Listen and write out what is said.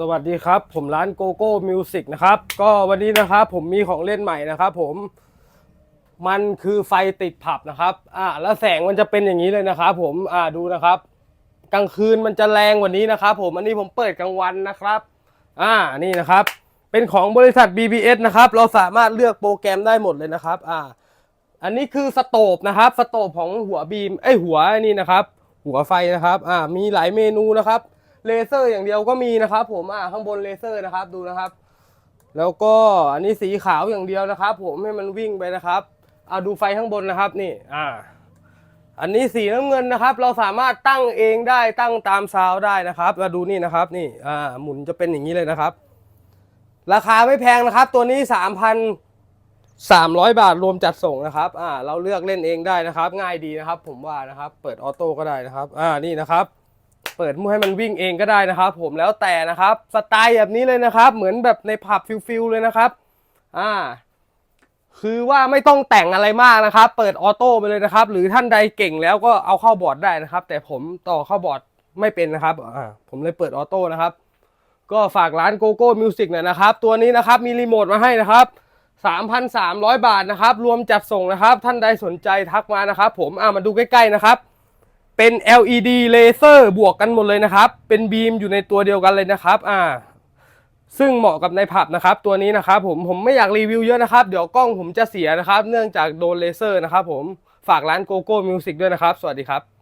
สวัสดีครับ ผมร้านโกโก้มิวสิกนะครับ ก็วันนี้นะครับผมมีของเล่นใหม่นะครับผมมันคือไฟติดผับนะครับอ่าแล้วแสงมันจะเป็นอย่างนี้เลยนะครับผมอ่าดูนะครับ กลางคืนมันจะแรงกว่านี้นะครับผมอันนี้ผมเปิดกลางวันนะครับ อ่านี่นะครับ เป็นของบริษัท BBS นะครับ เราสามารถเลือกโปรแกรมได้หมดเลยนะครับ อ่า อันนี้คือสโตบนะครับสโตบของหัวบีมเอ้ยหัวนี่นะครับ หัวไฟนะครับ อ่ามีหลายเมนูนะครับ เลเซอร์อย่างเดียวก็มีนะครับ ผมอ่าข้างบนเลเซอร์นะครับดูนะครับ แล้วก็อันนี้สีขาวอย่างเดียวนะครับ ผมให้มันวิ่งไปนะครับเอาดูไฟข้างบนนะครับนี่อ่าอันนี้สีน้ำเงินนะครับ เราสามารถตั้งเองได้ตั้งตามซาวได้นะครับมาดูนี่นะครับ นี่อ่าหมุนจะเป็นอย่างนี้เลยนะครับ ราคาไม่แพงนะครับ ตัวนี้สามพันสามร้อยบาทรวมจัดส่งนะครับอ่าเราเลือกเล่นเองได้นะครับ ง่ายดีนะครับ ผมว่านะครับ เปิดออโต้ก็ได้นะครับ อ่านี่นะครับ เปิดมือให้มันวิ่งเองก็ได้นะครับ ผมแล้วแต่นะครับสไตล์แบบนี้เลยนะครับ เหมือนแบบในผับฟิลๆเลยนะครับ อ่า คือว่าไม่ต้องแต่งอะไรมากนะครับ เปิดออโต้ไปเลยนะครับ หรือท่านใดเก่งแล้วก็เอาเข้าบอร์ดได้นะครับ แต่ผมต่อเข้าบอร์ดไม่เป็นนะครับอ่าผมเลยเปิดออโต้นะครับ ก็ฝากร้านโกโก้มิวสิกหน่อยนะครับ ตัวนี้นะครับมีรีโมทมาให้นะครับ3,300 บาทนะครับ รวมจัดส่งนะครับ ท่านใดสนใจทักมานะครับ ผมอ่ามาดูใกล้ๆนะครับ เป็น LED เลเซอร์บวกกันหมดเลยนะครับ เป็นบีมอยู่ในตัวเดียวกันเลยนะครับ อ่า ซึ่งเหมาะกับในผับนะครับ ตัวนี้นะครับ ผม ผมไม่อยากรีวิวเยอะนะครับ เดี๋ยวกล้องผมจะเสียนะครับ เนื่องจากโดนเลเซอร์นะครับ ผม ฝากร้านโกโก้มิวสิกด้วยนะครับ สวัสดีครับ